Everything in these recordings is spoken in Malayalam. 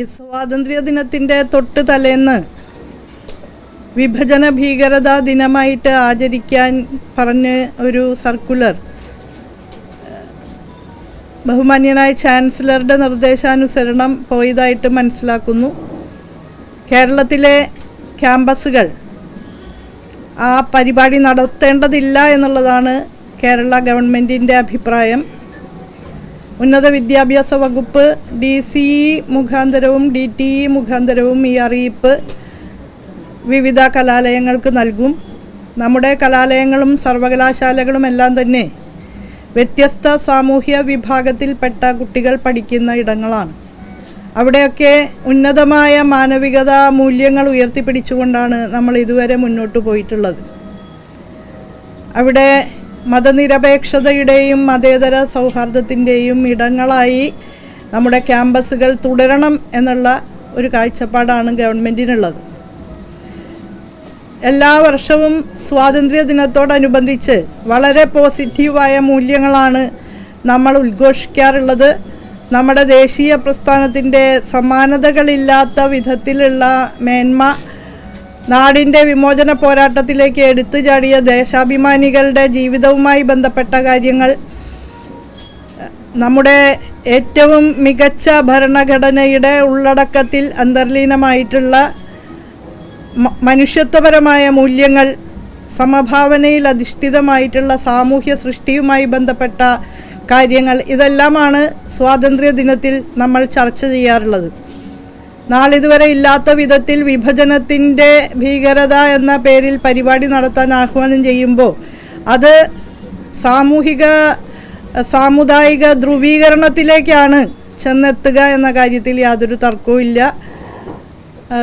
ഈ സ്വാതന്ത്ര്യ ദിനത്തിന്റെ തൊട്ട് തലേന്ന് വിഭജന ഭീകരത ദിനമായിട്ട് ആചരിക്കാൻ പറഞ്ഞ് ഒരു സർക്കുലർ ബഹുമാന്യനായ ചാൻസലറുടെ നിർദ്ദേശാനുസരണം പോയതായിട്ട് മനസ്സിലാക്കുന്നു. കേരളത്തിലെ ക്യാമ്പസുകൾ ആ പരിപാടി നടത്തേണ്ടതില്ല എന്നുള്ളതാണ് കേരള ഗവൺമെന്റിന്റെ അഭിപ്രായം. ഉന്നത വിദ്യാഭ്യാസ വകുപ്പ് ഡി സി ഇ മുഖാന്തരവും ഡി ടി ഇ മുഖാന്തരവും ഈ അറിയിപ്പ് വിവിധ കലാലയങ്ങൾക്ക് നൽകും. നമ്മുടെ കലാലയങ്ങളും സർവകലാശാലകളും എല്ലാം തന്നെ വ്യത്യസ്ത സാമൂഹ്യ വിഭാഗത്തിൽപ്പെട്ട കുട്ടികൾ പഠിക്കുന്ന ഇടങ്ങളാണ്. അവിടെയൊക്കെ ഉന്നതമായ മാനവികത മൂല്യങ്ങൾ ഉയർത്തിപ്പിടിച്ചുകൊണ്ടാണ് നമ്മൾ ഇതുവരെ മുന്നോട്ട് പോയിട്ടുള്ളത്. അവിടെ മതനിരപേക്ഷതയുടെയും മതേതര സൗഹാർദ്ദത്തിന്റെയും ഇടങ്ങളായി നമ്മുടെ ക്യാമ്പസുകൾ തുടരണം എന്നുള്ള ഒരു കാഴ്ചപ്പാടാണ് ഗവൺമെന്റിനുള്ളത് എല്ലാ വർഷവും സ്വാതന്ത്ര്യ ദിനത്തോടനുബന്ധിച്ച് വളരെ പോസിറ്റീവായ മൂല്യങ്ങളാണ് നമ്മൾ ഉദ്ഘോഷിക്കാറുള്ളത്. നമ്മുടെ ദേശീയ പ്രസ്ഥാനത്തിന്റെ സമാനതകളില്ലാത്ത വിധത്തിലുള്ള മേന്മ നാടിന്റെ വിമോചന പോരാട്ടത്തിലേക്ക് എടുത്തു ചാടിയ ദേശാഭിമാനികളുടെ ജീവിതവുമായി ബന്ധപ്പെട്ട കാര്യങ്ങൾ നമ്മുടെ ഏറ്റവും മികച്ച ഭരണഘടനയുടെ ഉള്ളടക്കത്തിൽ അന്തർലീനമായിട്ടുള്ള മനുഷ്യത്വപരമായ മൂല്യങ്ങൾ സമഭാവനയിൽ അധിഷ്ഠിതമായിട്ടുള്ള സാമൂഹ്യ സൃഷ്ടിയുമായി ബന്ധപ്പെട്ട കാര്യങ്ങൾ ഇതെല്ലാമാണ് സ്വാതന്ത്ര്യ ദിനത്തിൽ നമ്മൾ ചർച്ച ചെയ്യാറുള്ളത്. നാളിതുവരെ ഇല്ലാത്ത വിധത്തിൽ വിഭജനത്തിന്റെ ഭീകരത എന്ന പേരിൽ പരിപാടി നടത്താൻ ആഹ്വാനം ചെയ്യുമ്പോൾ അത് സാമൂഹിക സാമുദായിക ധ്രുവീകരണത്തിലേക്കാണ് ചെന്നെത്തുക എന്ന കാര്യത്തിൽ യാതൊരു തർക്കവുമില്ല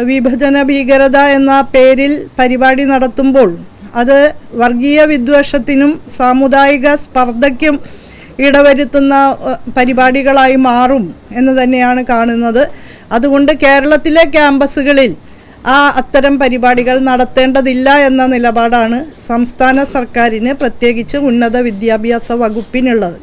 വിഭജന ഭീകരത എന്ന പേരിൽ പരിപാടി നടത്തുമ്പോൾ അത് വർഗീയ വിദ്വേഷത്തിനും സാമുദായിക സ്പർദ്ധയ്ക്കും ഇടവരുത്തുന്ന പരിപാടികളായി മാറും എന്ന് തന്നെയാണ് കാണുന്നത്. അതുകൊണ്ട് കേരളത്തിലെ ക്യാമ്പസുകളിൽ ആ അത്തരം പരിപാടികൾ നടത്തേണ്ടതില്ല എന്ന നിലപാടാണ് സംസ്ഥാന സർക്കാരിന് പ്രത്യേകിച്ച് ഉന്നത വിദ്യാഭ്യാസ വകുപ്പിനുള്ളത്.